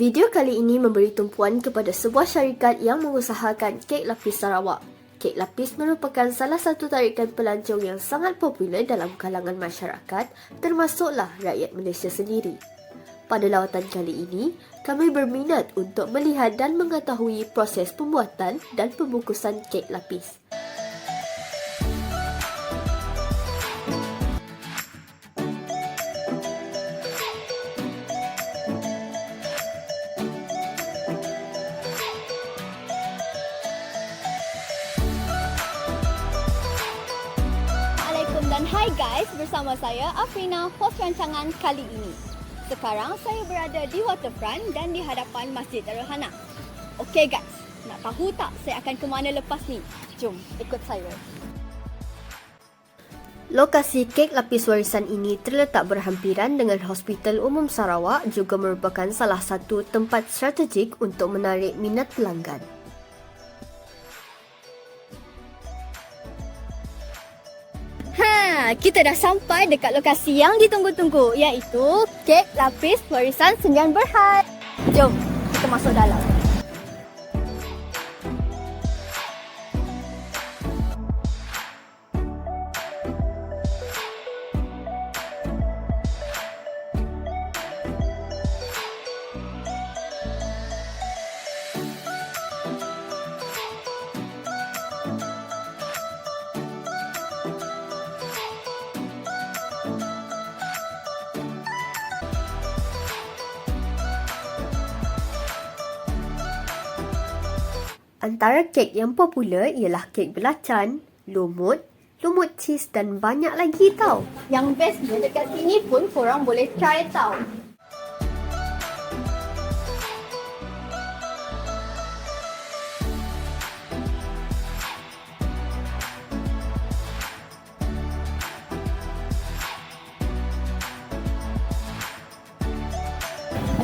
Video kali ini memberi tumpuan kepada sebuah syarikat yang mengusahakan kek lapis Sarawak. Kek lapis merupakan salah satu tarikan pelancong yang sangat popular dalam kalangan masyarakat termasuklah rakyat Malaysia sendiri. Pada lawatan kali ini, kami berminat untuk melihat dan mengetahui proses pembuatan dan pembungkusan kek lapis. Hai guys bersama saya Afrina host rancangan kali ini. Sekarang saya berada di waterfront dan di hadapan Masjid Darul Hana. Okey guys, nak tahu tak saya akan ke mana lepas ni? Jom ikut saya. Lokasi kek lapis warisan ini terletak berhampiran dengan Hospital Umum Sarawak juga merupakan salah satu tempat strategik untuk menarik minat pelanggan. Ha, kita dah sampai dekat lokasi yang ditunggu-tunggu iaitu kek lapis warisan Sendirian Berhad. Jom kita masuk dalam. Antara kek yang popular ialah kek belacan, lumut, lumut cheese dan banyak lagi tau. Yang bestnya dekat sini pun korang boleh try tau.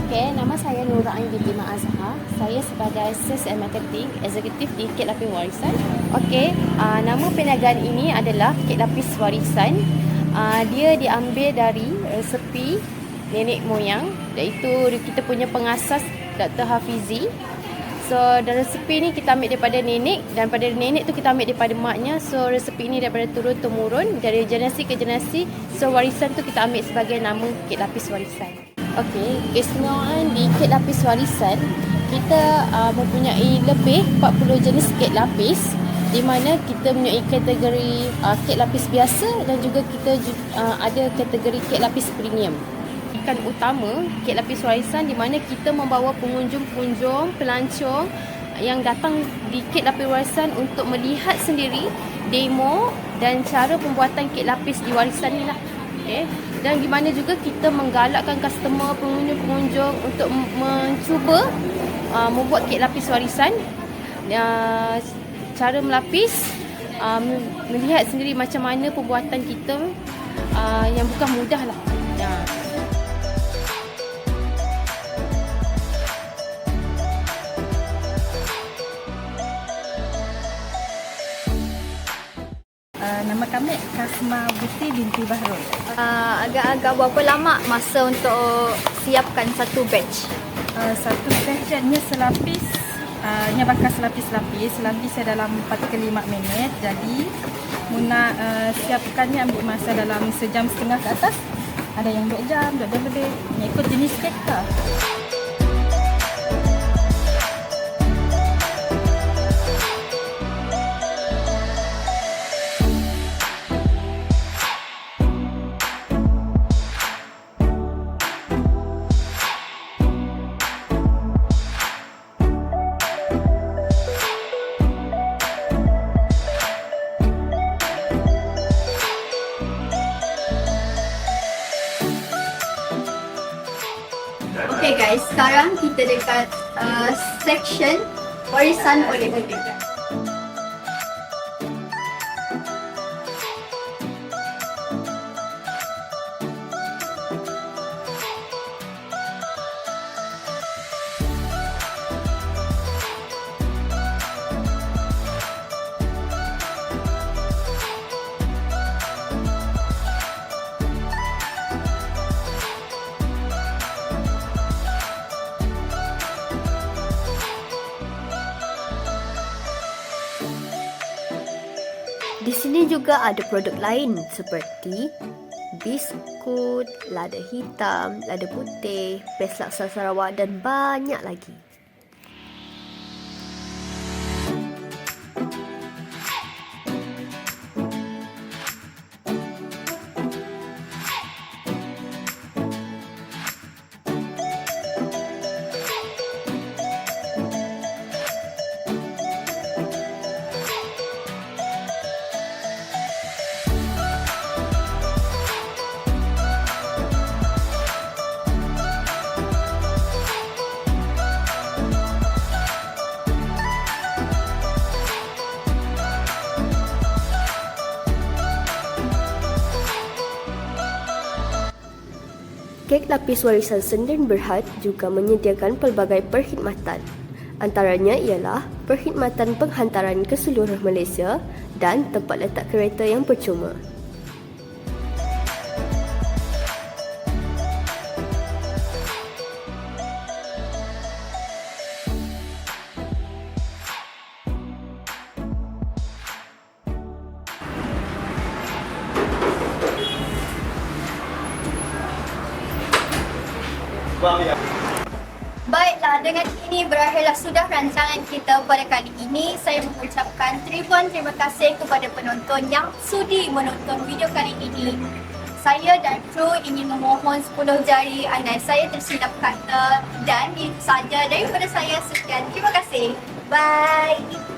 Okey, nama saya Nura Ain binti Mak Azhar. Saya sebagai Sales and Marketing Executive di Kek Lapis Warisan. Okey, uh, nama perniagaan ini adalah Kek Lapis Warisan. Uh, dia diambil dari resepi nenek moyang iaitu kita punya pengasas Dr. Hafizi. So, dan resepi ni kita ambil daripada nenek dan pada nenek tu kita ambil daripada maknya. So, resepi ni daripada turun temurun dari generasi ke generasi. So, warisan tu kita ambil sebagai nama Kek Lapis Warisan. Okey, keistimewaan di kek lapis warisan kita uh, mempunyai lebih 40 jenis kek lapis di mana kita mempunyai kategori uh, kek lapis biasa dan juga kita uh, ada kategori kek lapis premium. Ikan utama kek lapis warisan di mana kita membawa pengunjung-pengunjung, pelancong yang datang di kek lapis warisan untuk melihat sendiri demo dan cara pembuatan kek lapis di warisan ni lah. Okay. Dan di mana juga kita menggalakkan customer, pengunjung-pengunjung untuk mencuba uh, membuat kek lapis warisan. Uh, cara melapis, uh, melihat sendiri macam mana pembuatan kita uh, yang bukan mudah lah. Uh. Nama kami Kasma Buti binti Bahrul. Uh, agak-agak berapa lama masa untuk siapkan satu batch? Uh, satu sessionnya selapis, uh, nya bakal selapis-lapis. Selapis saya dalam 4 ke 5 minit. Jadi, Muna uh, siapkannya ambil masa dalam sejam setengah ke atas. Ada yang 2 jam, 2 jam lebih. Ikut jenis kek lah. Okay guys, sekarang kita dekat uh, section warisan oleh-oleh. Sini juga ada produk lain seperti biskut, lada hitam, lada putih, pes laksa Sarawak dan banyak lagi. Kek lapis warisan Sendirian Berhad juga menyediakan pelbagai perkhidmatan. Antaranya ialah perkhidmatan penghantaran ke seluruh Malaysia dan tempat letak kereta yang percuma. Baiklah, dengan ini berakhirlah sudah rancangan kita pada kali ini. Saya mengucapkan ribuan terima kasih kepada penonton yang sudi menonton video kali ini. Saya dan kru ingin memohon 10 jari andai saya tersilap kata dan itu saja daripada saya. Sekian, terima kasih. Bye.